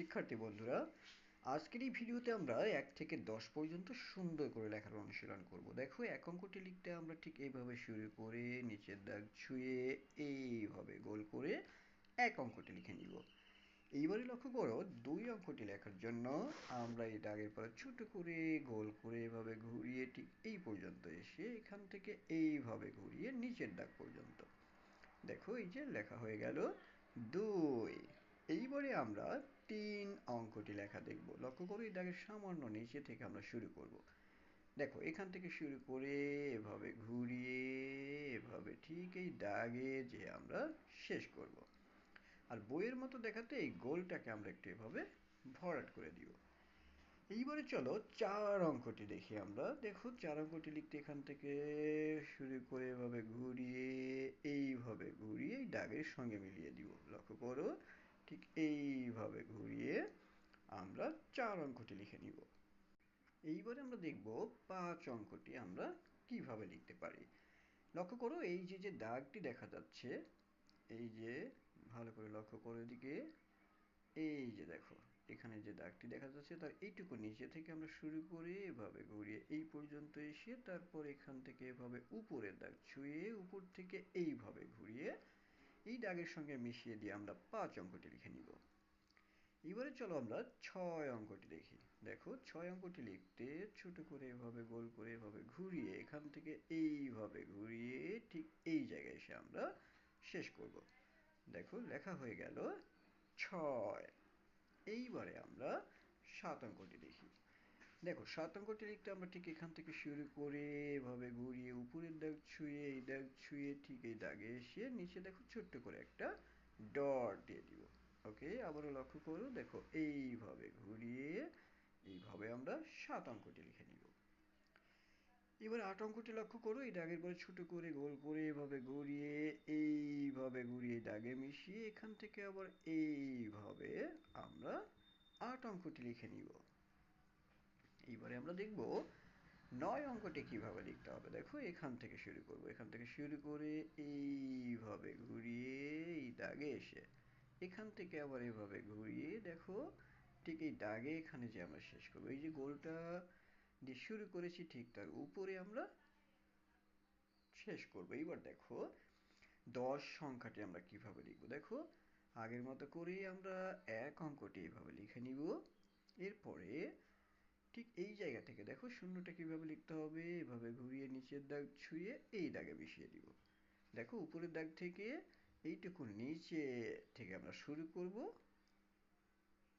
শিক্ষার্থী বন্ধুরা, আজকের এই ভিডিওতে আমরা এক থেকে দশ পর্যন্ত সুন্দর করে লেখার অনুশীলন করব। দেখো, এক অঙ্কটি লিখতে আমরা ঠিক এইভাবে শুরু করে, নিচের দাগ ছুঁয়ে এইভাবে গোল করে এক অঙ্কটি লিখে নিব। এইবারে লক্ষ্য করো, দুই অঙ্কটি লেখার জন্য আমরা এই দাগের পর ছোট করে, গোল করে এভাবে ঘুরিয়ে ঠিক এই পর্যন্ত এসে এখান থেকে এইভাবে ঘুরিয়ে নিচের দাগ পর্যন্ত। দেখো, এই যে লেখা হয়ে গেল দুই। এইবারে আমরা তিন অঙ্কটি লেখা দেখব। লক্ষ্য করো দাগের সামান্য নিচে থেকে আমরা শুরু করব। দেখো, এখান থেকে শুরু করে এভাবে ঘুরিয়ে, এভাবে ঠিক এই দাগে যে আমরা শেষ করব। আর বইয়ের মতো দেখাতে এই গোলটাকে আমরা একটু এভাবে ভরাট করে দিব। এইবারে চলো চার অঙ্কটি দেখি আমরা। দেখো, চার অঙ্কটি লিখতে এখান থেকে শুরু করে এভাবে ঘুরিয়ে, এইভাবে ঘুরিয়ে এই দাগের সঙ্গে মিলিয়ে দিব। লক্ষ্য করো ঠিক এইভাবে ঘুরিয়ে আমরা চার অঙ্কটি লিখে নিব। এইবারে আমরা দেখব পাঁচ অঙ্কটি আমরা কীভাবে লিখতে পারি। লক্ষ্য করো, এই যে যে দাগটি দেখা যাচ্ছে, এই যে, ভালো করে লক্ষ্য করে দিকে এই যে দেখো, এখানে যে দাগটি দেখা যাচ্ছে তার এইটুকু নিচে থেকে আমরা শুরু করে এভাবে ঘুরিয়ে এই পর্যন্ত এসে তারপর এখান থেকে এভাবে উপরের দাগ ছুঁয়ে উপর থেকে এইভাবে ঘুরিয়ে এই দাগের সঙ্গে মিশিয়ে দিয়ে আমরা পাঁচ অঙ্কটি লিখে নিব। এবারে চলো আমরা ছয় অঙ্কটি দেখি। দেখো, ছয় অঙ্কটি লিখতে ছোট করে এভাবে, গোল করে এভাবে ঘুরিয়ে, এখান থেকে এইভাবে ঘুরিয়ে ঠিক এই জায়গায় এসে আমরা শেষ করব। দেখো, লেখা হয়ে গেল ছয়। এইবারে আমরা সাত অঙ্কটি দেখি। দেখো সাত অঙ্কটি লিখতে আমরা ঠিক এখান থেকে শুরু করে এভাবে ঘুরিয়ে উপরের দাগ ছুঁয়ে এই দাগ ছুঁয়ে ঠিক এই দাগে এসে নিচে দেখো ছোট্ট করে একটা ডট দিয়ে দিব। ওকে, আবারও লক্ষ্য করো, দেখো এইভাবে ঘুরিয়ে এইভাবে আমরা সাত অঙ্কটি লিখে নিব। এবার আট অঙ্কটি লক্ষ্য করো, এই দাগের পরে ছোট করে গোল করে এভাবে ঘুরিয়ে এইভাবে ঘুরিয়ে দাগে মিশিয়ে এখান থেকে আবার এইভাবে আমরা আট অঙ্কটি লিখে নিব। এইবারে আমরা দেখব নয় অঙ্কটি কীভাবে লিখতে হবে। দেখো, এখান থেকে শুরু করব। এখান থেকে শুরু করে এইভাবে ঘুরিয়ে এই দাগে এসে, এখান থেকে আবার এভাবে ঘুরিয়ে দেখো, ঠিক এই দাগে এখানে যে আমরা শেষ করব। এই যে গোলটা দিয়ে শুরু করেছি, ঠিক তার উপরে আমরা শেষ করব। এইবার দেখো, দশ সংখ্যাটি আমরা কীভাবে লিখব? দেখো, আগের মতো করেই আমরা এক অঙ্কটি এইভাবে লিখে নিব। এরপরে ঠিক এই জায়গা থেকে। দেখো শূন্যটা কীভাবে লিখতে হবে, এভাবে ঘুরিয়ে নিচের দাগ ছুঁয়ে এই দাগে মিশিয়ে দিব। দেখো উপরের দাগ থেকে এইটুকু নিচে থেকে আমরা শুরু করব।